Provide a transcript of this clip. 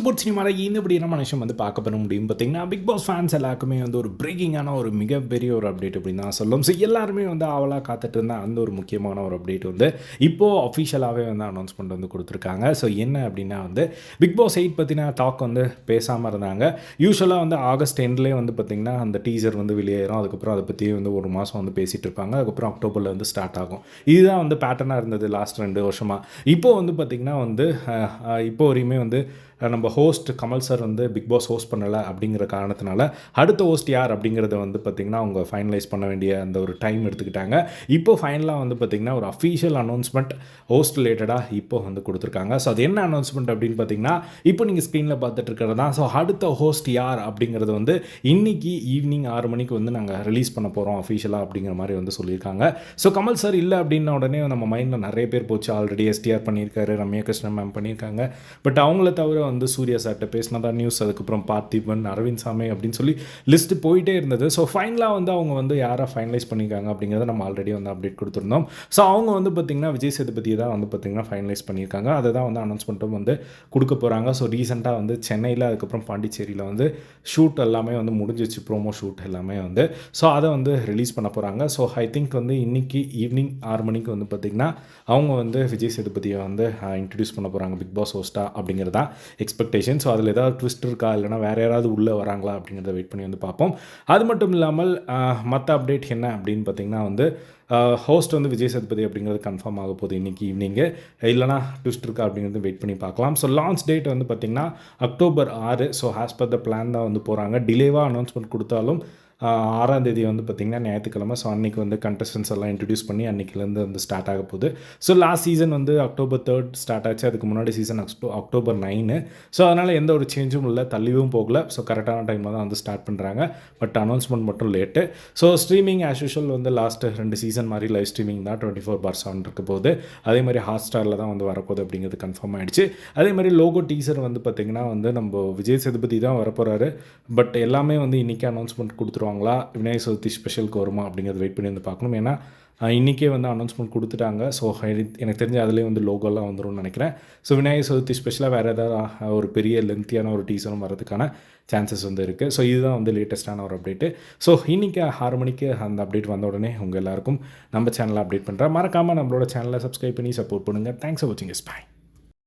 Super சினிமாவில் இந்த என்ன மனுஷன் வந்து பார்க்க பண்ண முடியும் பார்த்தீங்கன்னா பிக் பாஸ் ஃபேன்ஸ் எல்லாருக்குமே வந்து ஒரு பிரேக்கிங்கான ஒரு மிகப்பெரிய ஒரு அப்டேட் அப்படின்னு தான் சொல்லும் ஸோ எல்லாருமே வந்து அவளாக காத்துட்டு இருந்த அந்த ஒரு முக்கியமான ஒரு அப்டேட் வந்து இப்போது அஃபிஷியலாகவே வந்து அனௌன்ஸ்மெண்ட் வந்து கொடுத்துருக்காங்க. ஸோ என்ன அப்படின்னா வந்து பிக் பாஸ் எயிட் பற்றின டாக் வந்து பேசாமல் இருந்தாங்க. யூஸ்வலாக வந்து ஆகஸ்ட் எண்ட்லேயே வந்து பார்த்திங்கன்னா அந்த டீசர் வந்து வெளியேறும். அதுக்கப்புறம் அதை பற்றி வந்து ஒரு மாதம் வந்து பேசிகிட்டு இருப்பாங்க. அதுக்கப்புறம் அக்டோபரில் வந்து ஸ்டார்ட் ஆகும். இதுதான் வந்து பேட்டர்னாக இருந்தது லாஸ்ட் ரெண்டு வருஷமாக இப்போ வந்து பார்த்திங்கன்னா வந்து இப்போ வரையுமே வந்து நம்ம ஹோஸ்ட் கமல் சார் வந்து பிக் பாஸ் ஹோஸ்ட் பண்ணலை அப்படிங்கிற காரணத்தினால அடுத்த ஹோஸ்ட் யார் அப்படிங்கிறத வந்து பார்த்திங்கன்னா அவங்க ஃபைனலைஸ் பண்ண வேண்டிய அந்த ஒரு டைம் எடுத்துக்கிட்டாங்க. இப்போ ஃபைனலாக வந்து பார்த்திங்கன்னா ஒரு அஃபீஷியல் அனௌன்ஸ்மெண்ட் ஹோஸ்ட் ரிலேட்டடாக இப்போ வந்து கொடுத்துருக்காங்க. ஸோ அது என்ன அனௌன்ஸ்மெண்ட் அப்படின்னு பார்த்தீங்கன்னா இப்போ நீங்கள் ஸ்க்ரீனில் பார்த்துட்டு இருக்கிறது தான். ஸோ அடுத்த ஹோஸ்ட் யார் அப்படிங்கிறது வந்து இன்றைக்கி ஈவினிங் ஆறு மணிக்கு வந்து நாங்கள் ரிலீஸ் பண்ண போகிறோம் அஃபீஷியலாக அப்படிங்கிற மாதிரி வந்து சொல்லியிருக்காங்க. ஸோ கமல் சார் இல்லை அப்படின்ன உடனே நம்ம மைண்டில் நிறைய பேர் போச்சு. ஆல்ரெடி எஸ்டிஆர் பண்ணியிருக்காரு ரம்யா கிருஷ்ணன் மேம் பண்ணியிருக்காங்க. பட் அவங்கள தவிர வந்து சூர்யா சார்கிட்ட பேசினதா நியூஸ் அதுக்கப்புறம் பார்த்திபன் அரவிந்த் சாமி அப்படின்னு சொல்லி லிஸ்ட்டு போயிட்டே இருந்தது. ஸோ ஃபைனலாக வந்து அவங்க வந்து யாரை ஃபைனலைஸ் பண்ணியிருக்காங்க அப்படிங்கிறத நம்ம ஆல்ரெடி வந்து அப்டேட் கொடுத்துருந்தோம். ஸோ அவங்க வந்து பார்த்திங்கன்னா விஜய் சேதுபதி தான் வந்து பார்த்திங்கன்னா ஃபைனலைஸ் பண்ணியிருக்காங்க. அதை தான் வந்து அனௌன்ஸ்மெண்ட்டும் வந்து கொடுக்க போகிறாங்க ஸோ ரீசெண்டாக வந்து சென்னையில் அதுக்கப்புறம் பாண்டிச்சேரியில் வந்து ஷூட் எல்லாமே வந்து முடிஞ்சிச்சு. ப்ரோமோ ஷூட் எல்லாமே வந்து. ஸோ அதை வந்து ரிலீஸ் பண்ண போகிறாங்க ஸோ ஐ திங்க் வந்து இன்னைக்கு ஈவினிங் ஆறு மணிக்கு வந்து பார்த்திங்கன்னா அவங்க வந்து விஜய் சேதுபதியை வந்து இன்ட்ரடியூஸ் பண்ண போகிறாங்க பிக் பாஸ் ஹோஸ்டா அப்படிங்கிறது. தான் எக்ஸ்பெக்டேஷன் ஸோ அதில் ஏதாவது ட்விஸ்ட் இருக்கா? இல்லைனா வேறு யாராவது உள்ளே வராங்களா? அப்படிங்கிறத வெயிட் பண்ணி வந்து பார்ப்போம். அது மட்டும் இல்லாமல் மற்ற அப்டேட் என்ன அப்படின்னு பார்த்திங்கன்னா வந்து ஹோஸ்ட் வந்து விஜய் சேதுபதி அப்படிங்கிறது கன்ஃபார்ம் ஆக போகுது இன்றைக்கி ஈவினிங்கு இல்லைனா ட்விஸ்ட் இருக்கா அப்படிங்கிறது வெயிட் பண்ணி பார்க்கலாம். ஸோ லான்ச் டேட் வந்து பார்த்திங்கன்னா அக்டோபர் ஆறு. So as per the plan தான் வந்து போகிறாங்க டிலேவாக அனௌன்ஸ்மெண்ட் கொடுத்தாலும் ஆறாம் தேதி வந்து பார்த்திங்கன்னா ஞாயிற்றுக்கிழமை. ஸோ அன்றைக்கி வந்து கண்டஸ்டன்ஸ் எல்லாம் இன்ட்ரடியூஸ் பண்ணி அன்றைக்கிலேருந்து வந்து ஸ்டார்ட் ஆக போகுது. ஸோ லாஸ்ட் சீசன் வந்து அக்டோபர் தேர்ட் ஸ்டார்ட் ஆச்சு. அதுக்கு முன்னாடி சீசன் அக்டோ அக்டோபர் நைனு ஸோ அதனால் எந்த ஒரு சேஞ்சும் இல்லை தள்ளியும் போகல. ஸோ கரெக்டான டைமில் தான் வந்து ஸ்டார்ட் பண்ணுறாங்க பட் அனௌன்ஸ்மெண்ட் மட்டும் late so streaming as usual வந்து லாஸ்ட் ரெண்டு சீசன் மாதிரி லைவ் ஸ்ட்ரீமிங் தான் டுவெண்ட்டி ஃபோர் பார் செவன் இருக்க போகுது. அதே மாதிரி ஹாட் ஸ்டாரில் தான் வந்து வரப்போகுது அப்படிங்கிறது கன்ஃபார்ம் ஆகிடுச்சு அதே மாதிரி லோகோ டீசர் வந்து பார்த்திங்கன்னா வந்து நம்ம விஜய் சேதுபதி தான் வரப்போகிறாரு பட் எல்லாமே வந்து இன்றைக்கி அனௌன்ஸ்மெண்ட் கொடுத்துருவாங்களா விநாயகர் சதுர்த்தி ஸ்பெஷலுக்கு வருமா அப்படிங்கிறது வெயிட் பண்ணி வந்து பார்க்கணும். ஏன்னா இன்றைக்கே வந்து அனௌன்ஸ்மெண்ட் கொடுத்துட்டாங்க. ஸோ எனக்கு தெரிஞ்ச அதுலேயே வந்து லோகோலாம் வந்துடும் நினைக்கிறேன். ஸோ விநாயகர் சதுர்த்தி ஸ்பெஷலாக வேறு ஏதாவது ஒரு பெரிய லென்த்தியான ஒரு டீசரும் வரதுக்கான சான்சஸ் வந்து இருக்குது ஸோ இதுதான் வந்து லேட்டஸ்ட்டான ஒரு அப்டேட்டு ஸோ இன்றைக்கி ஆறு மணிக்கு அந்த அப்டேட் வந்த உடனே உங்கள் எல்லாருக்கும் நம்ம சேனலை அப்டேட் பண்ணுறேன் மறக்காமல் நம்மளோட சேனலை சப்ஸ்கிரைப் பண்ணி சப்போர்ட் பண்ணுங்கள் தேங்க்ஸ் ஃபார் வாட்சிங் இஸ் பாய்